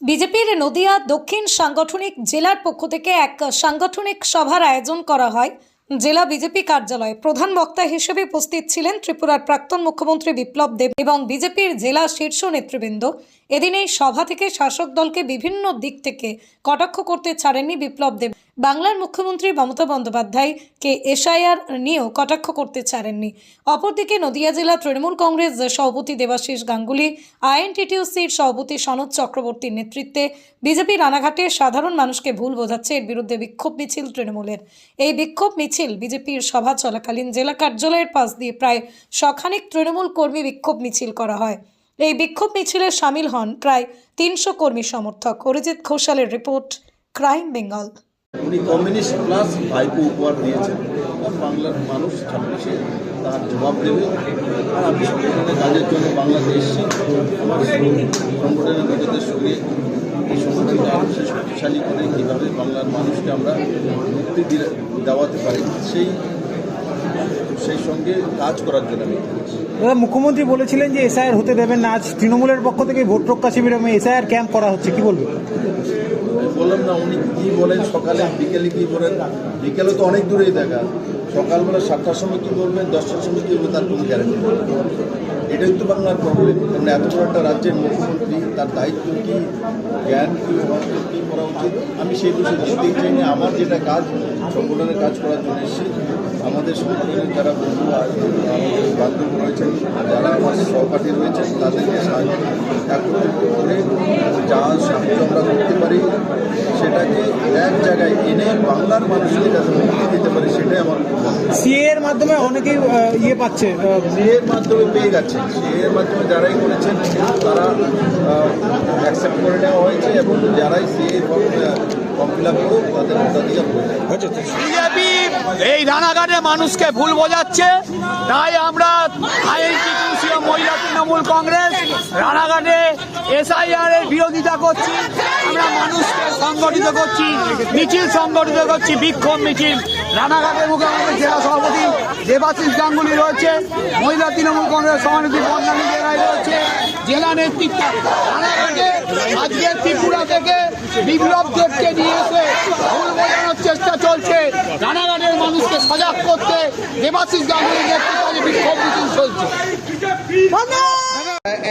বিজেপির নদিয়া দক্ষিণ সাংগঠনিক জেলার পক্ষ থেকে এক সাংগঠনিক সভার আয়োজন করা হয়। জেলা বিজেপি কার্যালয়ে প্রধান বক্তা হিসেবে উপস্থিত ছিলেন ত্রিপুরার প্রাক্তন মুখ্যমন্ত্রী বিপ্লব দেব এবং বিজেপির জেলা শীর্ষ নেতৃবৃন্দ। এদিন এই সভা থেকে শাসক দলকে বিভিন্ন দিক থেকে কটাক্ষ করতে ছাড়েননি বিপ্লব দেব। বাংলার মুখ্যমন্ত্রী মমতা বন্দ্যোপাধ্যায়কে এসআইআর নিয়েও কটাক্ষ করতে ছাড়েননি। অপরদিকে নদিয়া জেলা তৃণমূল কংগ্রেস সভাপতি দেবাশিস গাঙ্গুলি, আইএনটিটিউসির সভাপতি সনদ চক্রবর্তীর নেতৃত্বে বিজেপি রানাঘাটে সাধারণ মানুষকে ভুল বোঝাচ্ছে এর বিরুদ্ধে বিক্ষোভ মিছিল তৃণমূলের। এই বিক্ষোভ মিছিল বিজেপির সভা চলাকালীন জেলা কার্যালয়ের পাশ দিয়ে প্রায় শখানিক তৃণমূল কর্মী বিক্ষোভ মিছিল করা হয়। এই বিক্ষোভ মিছিলে সামিল হন প্রায় তিনশো কর্মী সমর্থক। অরিজিৎ ঘোষালের রিপোর্ট, ক্রাইম বেঙ্গল। উনি কমিউনিস্ট প্লাস ভাইপো উপহার দিয়েছেন। বাংলার মানুষ ছাব্বিশে তার জবাব দেবে। আর আমি সংগঠনের কাজের জন্য বাংলাদেশ আমার সংগঠনের নিজেদের সঙ্গে এই সংগঠনকে আরও শক্তিশালী করে কীভাবে বাংলার মানুষকে আমরা মুক্তি দেওয়াতে পারি, সেই সেই সঙ্গে কাজ করার জন্য আমি দাদা, মুখ্যমন্ত্রী বলেছিলেন যে এসআইআর হতে দেবেন না। আজ তৃণমূলের পক্ষ থেকে ভোট রক্ষা শিবিরে এসআইআর ক্যাম্প করা হচ্ছে। কি বলবেন? বললাম না, উনি কী বলেন, সকালে বিকেলে কী বলেন? বিকেলে তো অনেক দূরেই দেখা। সকালবেলা সাতটার সময় কী বলবেন, দশটার সময় কী বলবেন, তার কোনো গ্যারান্টি এটাই তো বাংলার প্রবলেম কারণ এত বড় একটা রাজ্যের মুখ্যমন্ত্রী, তার দায়িত্ব কী? জ্ঞান কী কী করা উচিত? আমি সেই বিষয়ে বলতেই চাই না আমার যেটা কাজ সংগঠনের কাজ করার জন্য এসেছি। আমাদের সংগঠনের যারা বন্ধু বান্ধব রয়েছেন যারা আমাদের সহপাঠী রয়েছেন তাদেরকে সাহায্য একত্রিত করে যা সাহায্য আমরা করতে পারি সেটাকে এক জায়গায় এনে বাংলার মানুষকে যাতে মুক্তি দিতে পারি সেটাই আমার লক্ষ্য। সিএ এর মাধ্যমে অনেকেই ইয়ে পাচ্ছে সিএর মাধ্যমে পেয়ে যাচ্ছে সিএর মাধ্যমে যারাই করেছেন তারা অ্যাকসেপ্ট করে নেওয়া হয়েছে এবং যারাই CA form form fill up করো তাদের ভোটাধিকার বিজেপি এই রানাঘাটে মানুষকে ভুল বোঝাচ্ছে তাই আমরা মহিলা তৃণমূল কংগ্রেস রানাঘাটে এসআইআর এর বিরোধিতা করছি আমরা মানুষকে সংগঠিত করছি মিছিল সংগঠিত করছি বিক্ষোভ মিছিল। রানাঘাটের মুখে আমাদের জেলা সভাপতি দেবাশিস গাঙ্গুলি রয়েছে মহিলা তৃণমূল কংগ্রেস সভানেত্রী বন্যানী জেলায় রয়েছে জেলা নেতৃত্ব। রানাঘাটে আজকে ত্রিপুরা থেকে বিপ্লব দেবকে নিয়ে এসে ভুল বোঝানোর চেষ্টা চলছে রানাঘাটের মানুষকে সজাগ করতে বিক্ষোভ মিছিল চলছে।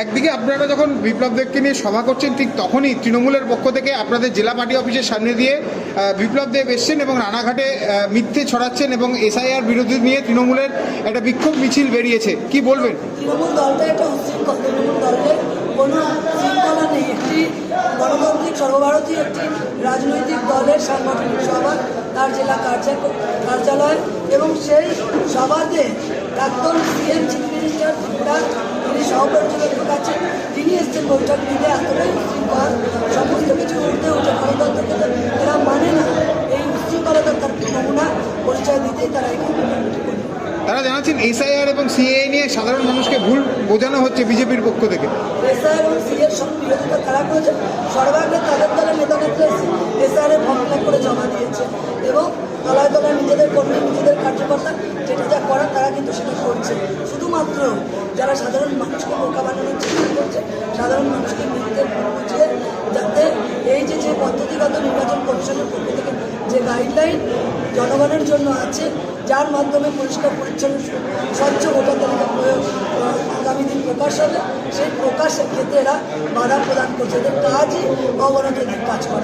একদিকে আপনারা যখন বিপ্লব দেবকে নিয়ে সভা করছেন ঠিক তখনই তৃণমূলের পক্ষ থেকে আপনাদের জেলা পার্টি অফিসের সামনে দিয়ে বিপ্লব দেব এসছেন এবং রানাঘাটে মিথ্যে ছড়াচ্ছেন এবং এসআইআর বিরোধী নিয়ে তৃণমূলের একটা বিক্ষোভ মিছিল বেরিয়েছে। কি বলবেন? তৃণমূল দলটা একটা উচ্ছৃঙ্খল। তৃণমূল দলের কোনো শৃঙ্খলা নেই। একটি গণতান্ত্রিক সর্বভারতীয় একটি রাজনৈতিক দলের সাংগঠনিক সভা। তার জেলা কার্যা- কার্যালয় এবং সেই সভাতে প্রাক্তন সিএম চিফ মিনিস্টার ত্রিপুরা তিনি সহপরিচালক আছেন তিনি এসছেন বৈঠক নিতে এতটাই উচ্ছৃঙ্খল সমস্ত কিছু উঠতে উঠে গণতন্ত্রকে এরা মানে না। এই উচ্ছৃঙ্খলতার তার নমুনা পরিচয় দিতেই তারা করছে। তারা জানাচ্ছেন এসআইআর এবং সিএ নিয়ে সাধারণ মানুষকে ভুল বোঝানো হচ্ছে বিজেপির পক্ষ থেকে। এসআইআর এবং সিএর সব বিরোধিতা তারা করেছে সর্বাগ্রে তাদের দলের নেতা নেত্রী এসআর এর ফর্ম ফিল করে জমা দিয়েছে এবং তলায় তলায় নিজেদের কর্মী নিজেদের কার্যকর্তা যেটা যা করার তারা কিন্তু সেটা করছে শুধুমাত্র যারা সাধারণ মানুষকে বোকা বানানোর চেষ্টা করছে, সাধারণ মানুষকে মিথ্যে বুঝিয়ে যাতে এই যে যে পদ্ধতিগত নির্বাচন কমিশনের পক্ষ থেকে যে গাইডলাইন জনগণের জন্য আছে, যার মাধ্যমে পরিষ্কার, পরিচ্ছন্ন, স্বচ্ছ ভোটার প্রয়োগ আগামী দিন প্রকাশ হবে, সেই প্রকাশের ক্ষেত্রে এরা বাধা প্রদান করছে। এদের কাজই অবনতির কাজ করা।